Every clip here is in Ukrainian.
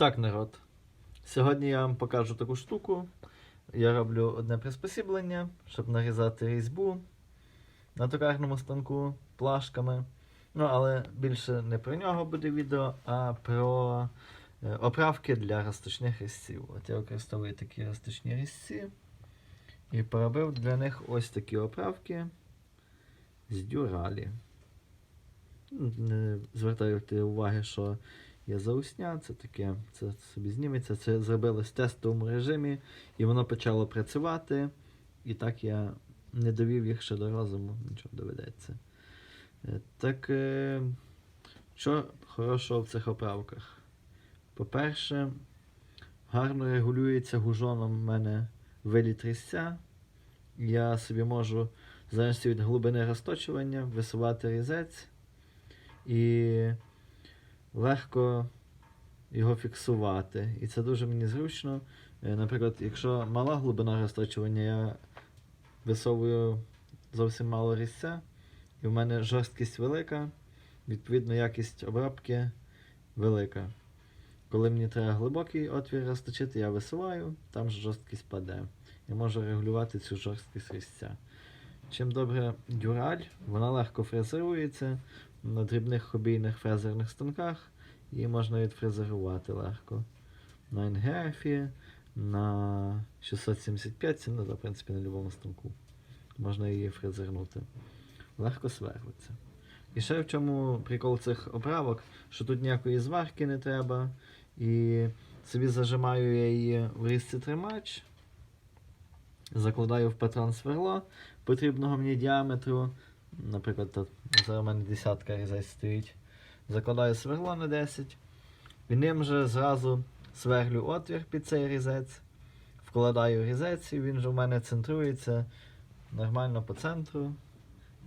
Так, народ. Сьогодні я вам покажу таку штуку. Я роблю одне приспосіблення, щоб нарізати різьбу на токарному станку плашками. Ну, але більше не про нього буде відео, а про е, оправки для розточних різців. От я використовую такі розточні різці і поробив для них ось такі оправки з дюралі. Звертайте уваги, що є заусня, це таке, це собі зніметься. Це зробили в тестовому режимі, і воно почало працювати. І так я не довів їх ще до розуму, нічого доведеться. Е, Так, е, що хорошого в цих оправках? По-перше, гарно регулюється гужоном в мене виліт різця. Я собі можу, в залежності від глибини розточування, висувати різець і легко його фіксувати. І це дуже мені зручно. Е, Наприклад, якщо мала глибина розточування, я висовую зовсім мало різця, і в мене жорсткість велика, відповідно, якість обробки велика. Коли мені треба глибокий отвір розточити, я висуваю, там ж жорсткість паде. Я можу регулювати цю жорсткість різця. Чим добре дюраль, вона легко фрезерується на дрібних хобійних фрезерних станках, її можна відфрезерувати легко. На НГФі, на 675, ну, в принципі, на будь-якому станку. Можна її фрезернути. Легко сверлиться. І ще в чому прикол цих оправок, що тут ніякої зварки не треба. І собі зажимаю я її в різці тримач, закладаю в патрон сверло потрібного мені діаметру. Наприклад, тут зараз у мене десятка різець стоїть. Закладаю сверло на 10. І ним же зразу сверлю отвір під цей різець. Вкладаю різець, і він же в мене центрується нормально по центру.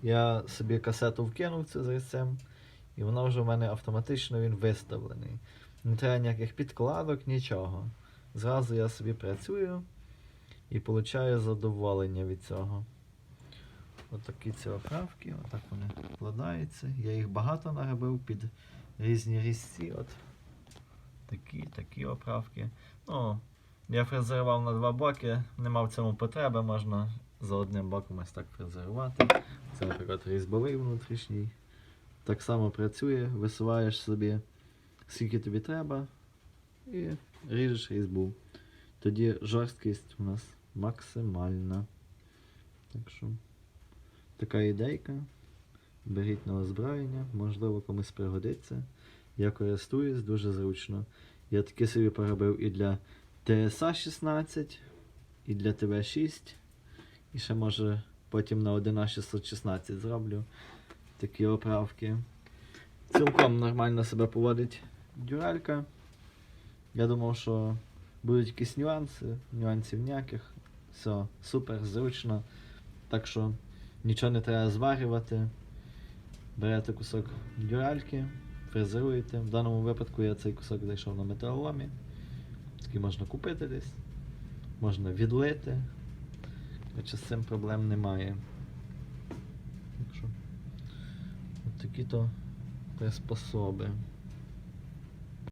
Я собі касету вкинув цю з різцем, і воно вже в мене автоматично він виставлений. Не треба ніяких підкладок, нічого. Зразу я собі працюю і получаю задоволення від цього. Отакі ці оправки, отак вони вкладаються. Я їх багато наробив під різні різці. От. Такі, такі оправки. Ну, я фрезерував на два боки, нема в цьому потреби, можна за одним боком ось так фрезерувати. Це, наприклад, різьбовий внутрішній. Так само працює, висуваєш собі скільки тобі треба і ріжеш різьбу. Тоді жорсткість у нас максимальна. Так що така ідейка. Беріть на озброєння, можливо, комусь пригодиться. Я користуюсь дуже зручно. Я таки собі поробив і для TSA 16, і для ТВ6. І ще може потім на 1А616 зроблю такі оправки. Цілком нормально себе поводить дюралька. Я думав, що будуть якісь нюанси, нюансів ніяких. Все, супер, зручно. Так що нічого не треба зварювати. Берете кусок дюральки, фрезеруєте. В даному випадку я цей кусок знайшов на металоломі. Такий можна купити десь. Можна відлити. Хоча з цим проблем немає. Так от такі то приспособи.